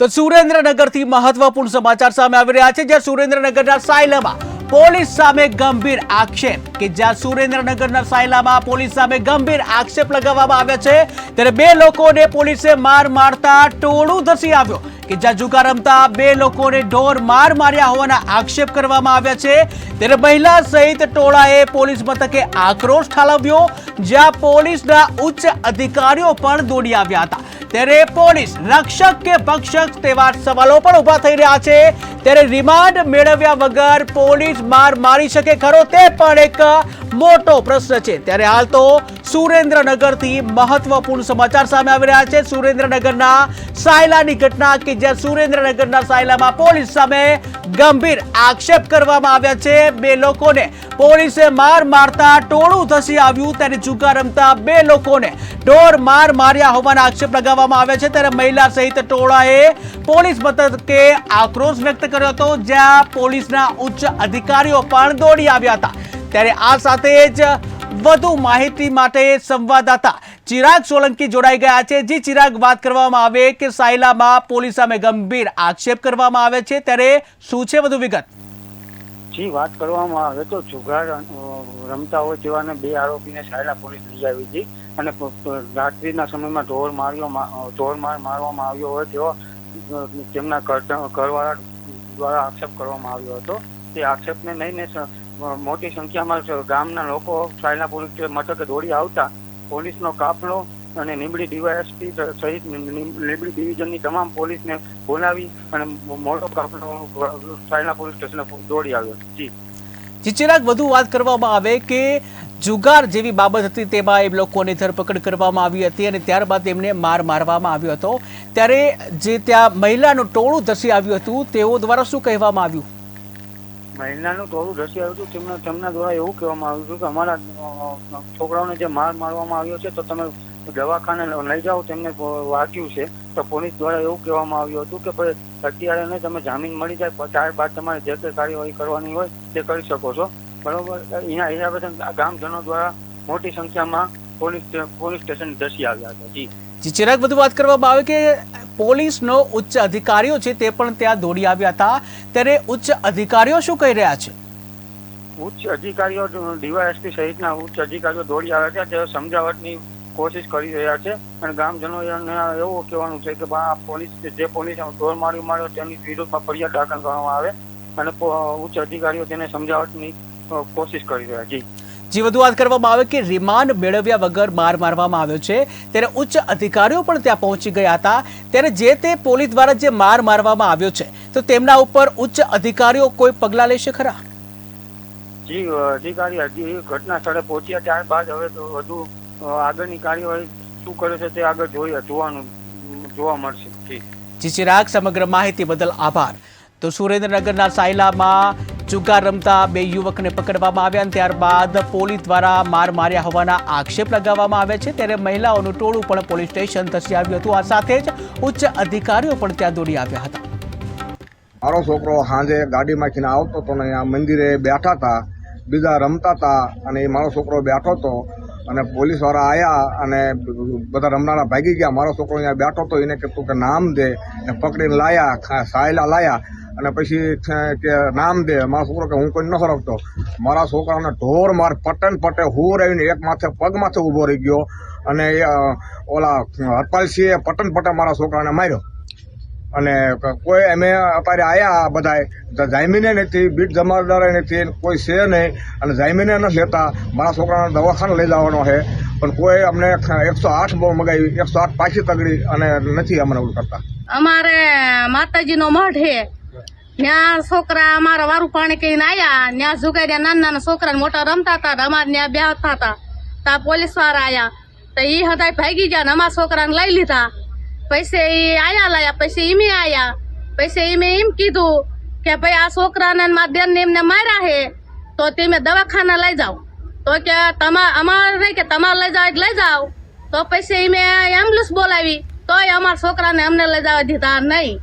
તો સુરેન્દ્રનગરથી મહત્વપૂર્ણ સમાચાર સામે આવી રહ્યા છે, જ્યાં સુરેન્દ્રનગરના સાયલામાં પોલીસ સામે ગંભીર આક્ષેપ કે જ્યાં સુરેન્દ્રનગરના સાયલામાં પોલીસ સામે ગંભીર આક્ષેપ લગાવવામાં આવ્યા છે. ત્યારે બે લોકોને પોલીસે માર મારતા ટોળું ધસી આવ્યો કે જ્યાં જુગા રમતા બે લોકોને ઢોર માર માર્યા હોવાના આક્ષેપ કરવામાં આવ્યા છે. ત્યારે મહિલા સહિત ટોળાએ પોલીસ મથકે આક્રોશ ઠાલવ્યો, જ્યાં પોલીસના ઉચ્ચ અધિકારીઓ પણ દોડી આવ્યા હતા. ત્યારે પોલીસ, રક્ષક કે ભક્ષક તેવા સવાલો પણ ઊભા થઈ રહ્યા છે. ત્યારે રિમાન્ડ મેળવ્યા વગર પોલીસ માર મારી શકે ખરો તે પણ એક મોટો પ્રશ્ન છે. ત્યારે હાલ તો સુરેન્દ્રનગરથી મહત્વપૂર્ણ સમાચાર સામે આવી રહ્યા છે. સુરેન્દ્રનગરના સાયલાની ઘટના કે જ્યાં સુરેન્દ્રનગરના સાયલામાં પોલીસ સામે ગંભીર આક્ષેપ કરવામાં આવ્યા છે. બે લોકોને પોલીસે માર મારતા ટોળું ધસી આવ્યું. ત્યારે જુગા રમતા બે લોકોને ઢોર માર માર્યા હોવાના આક્ષેપ લગાવવામાં આવ્યા છે. ત્યારે મહિલા સહિત ટોળાએ પોલીસ મથકે આક્રોશ વ્યક્ત કર્યો હતો, જ્યાં પોલીસના ઉચ્ચ અધિકારીઓ પણ દોડી આવ્યા હતા. ત્યારે આ સાથે જ વધુ માહિતી માટે સંવાદદાતા ચિરાગ સોલંકી જોડાઈ ગયા છે. જે ચિરાગ, વાત કરવામાં આવે કે સાયલામાં પોલીસ સામે ગંભીર આક્ષેપ કરવામાં આવે છે. ત્યારે શું છે વધુ વિગત? જી, વાત કરવામાં આવે તો જુગાર રમતા હોય તેવાને બે આરોપીને સાયલા પોલીસ લઈ આવી હતી અને રાત્રિના સમયમાં ઢોર માર્યો, મા- ઢોર માર, મારવામાં આવ્યો હોય તેવો તેમના ઘર- ઘરવાળા દ્વારા આક્ષેપ કરવામાં આવ્યો હતો. તે આક્ષેપને લઈને મોટી સંખ્યામાં ગામના લોકો સાયલા પોલીસ મથકે દોડી આવતા. પોલીસનો કાફલો અને નીમડી ડીવાયએસપી સહિત નીમડી ડિવિઝનની તમામ પોલીસને બોલાવી અને મોટો કાફલો સાયલા પોલીસ સ્ટેશને દોડી આવ્યો. જી. જે વધુ વાત કરવામાં આવે કે જુગાર જેવી બાબત હતી તેમાં એ લોકોની ધરપકડ કરવામાં આવી હતી અને ત્યારબાદ એમને માર મારવામાં આવ્યો હતો. ત્યારે જે ત્યાં મહિલાનું ટોળું ધસી આવ્યું હતું, તેઓ દ્વારા શું કહેવામાં આવ્યું? મહિલાનું ટોળું ધસી આવ્યું હતું, તેમના તેમના દ્વારા એવું કહેવામાં આવ્યું હતું કે અમારા છોકરાઓને જે માર મારવામાં આવ્યો છે, તો તમે દવાખાને લઈ જાઓ, તેમને વાગ્યું છે. તો પોલીસ દ્વારા એવું કહેવામાં આવ્યું હતું કે ભાઈ, અત્યારે નહીં, તમે જામીન મળી જાય ત્યારબાદ તમારે જે કંઈ કાર્યવાહી કરવાની હોય, તે કરી શકો છો. બરોબર? અહીંયા બધા ગામજનો દ્વારા મોટી સંખ્યામાં પોલીસ પોલીસ સ્ટેશન ધસી આવ્યા હતા. જે, ચિરાગ, બધું વાત કરવામાં આવે કે પોલીસનો ઉચ્ચ અધિકારીઓ છે તે પણ ત્યાં દોડી આવ્યા હતા. ત્યારે ઉચ્ચ અધિકારીઓ શું કહી રહ્યા છે? ઉચ્ચ અધિકારીઓ, ડીવાયએસપી સહિતના ઉચ્ચ અધિકારીઓ દોડી આવ્યા છે. તેઓ સમજાવટની કોશિશ કરી રહ્યા છે અને ગામજનો એવું કહેવાનું છે કે આ પોલીસ જે પોલીસ માર્યો માર્યો તેની વિરુદ્ધમાં ફરિયાદ દાખલ કરવામાં આવે અને ઉચ્ચ અધિકારીઓ તેને સમજાવટની કોશિશ કરી રહ્યા જી જે વધુ વાત કરવામાં આવે કે રિમાન્ડ મેળવ્યા વગર માર મારવામાં આવ્યો છે. ત્યારે ઉચ્ચ અધિકારીઓ પણ ત્યાં પહોંચી ગયા હતા. ત્યારે જે તે પોલીસ દ્વારા જે માર મારવામાં આવ્યો છે તો તેમના ઉપર ઉચ્ચ અધિકારીઓ કોઈ પગલાં લેશે ખરા? જી અધિકારી હજી ઘટના સ્થળે પહોંચ્યા ત્યારબાદ હવે તો વધુ આગળની કાર્યવાહી શું કરે છે તે આગળ જોઈએ જોવાનું જોવા મળશે. જી. જી ચિરાગ સમગ્ર માહિતી બદલ આભાર. તો સુરેન્દ્રનગરના સાયલામાં જુગાર રમતા બે યુવકને પકડવામાં આવ્યા ત્યારબાદ પોલીસ દ્વારા માર માર્યા હોવાના આક્ષેપ લગાવવામાં આવ્યા છે. ત્યારે મહિલાઓનું ટોળું પણ પોલીસ સ્ટેશન ધસી આવ્યું હતું. આ સાથે જ ઉચ્ચ અધિકારીઓ પણ ત્યાં દોડી આવ્યા હતા. મારો છોકરો સાંજે ગાડીમાંથી આવતો હતો ને આ મંદિરે બેઠા હતા, બીજા રમતા હતા અને એ મારો છોકરો બેઠો હતો અને પોલીસવાળા આવ્યા અને બધા રમનારા ભાગી ગયા. મારો છોકરો અહીંયા બેઠો હતો, એને કીધું કે નામ દે ને પકડીને લાયા સાયલા લાયા. અને પછી કે નામ દે મારો છોકરો કે હું કોઈ ન સરકતો મારા છોકરાને ઢોર માર પટન પટે હું આવીને એક માથે પગ માથે ઊભો રહી ગયો અને એ, ઓલા હરપાલસિંહે પટન પટે મારા છોકરાને માર્યો. અને કોઈ અમે અત્યારે આવ્યા બધાય. જામીને નથી બીટ જમાદારે નથી કોઈ છે નહીં. અને જામીને નથી લેતા. મારા છોકરાને દવાખાને લઈ જવાનો છે. પણ કોઈ અમને એકસો આઠ બહુ મગાવી એકસો આઠ પાછી તગડી અને નથી અમને કરતા. અમારે માતાજીનો મઠ હે ત્યાં છોકરા અમારા વારું પાણી કહીને આયા. ત્યાં જુગાડ્યા નાના નાના છોકરા મોટા રમતા હતા અમારે ત્યાં બે હતા ત્યાં પોલીસવાળા આયા. તો એ હતા ભાગી ગયા ને અમારા છોકરાને લઈ લીધા. પૈસે એ આયા લાયા, પછી એમે આયા. પછી એમે એમ કીધું કે ભાઈ આ છોકરાને ને મારા બેન એમને માર્યા હે, તો તમે દવાખાના લઈ જાઓ. તો કે તમાર અમારે નહીં કે તમારે લઈ જાઓ એટલે લઈ જાઓ. તો પછી મેં એમ્બ્યુલન્સ બોલાવી. તોય અમારા છોકરાને અમને લઈ જવા દીધા નહીં.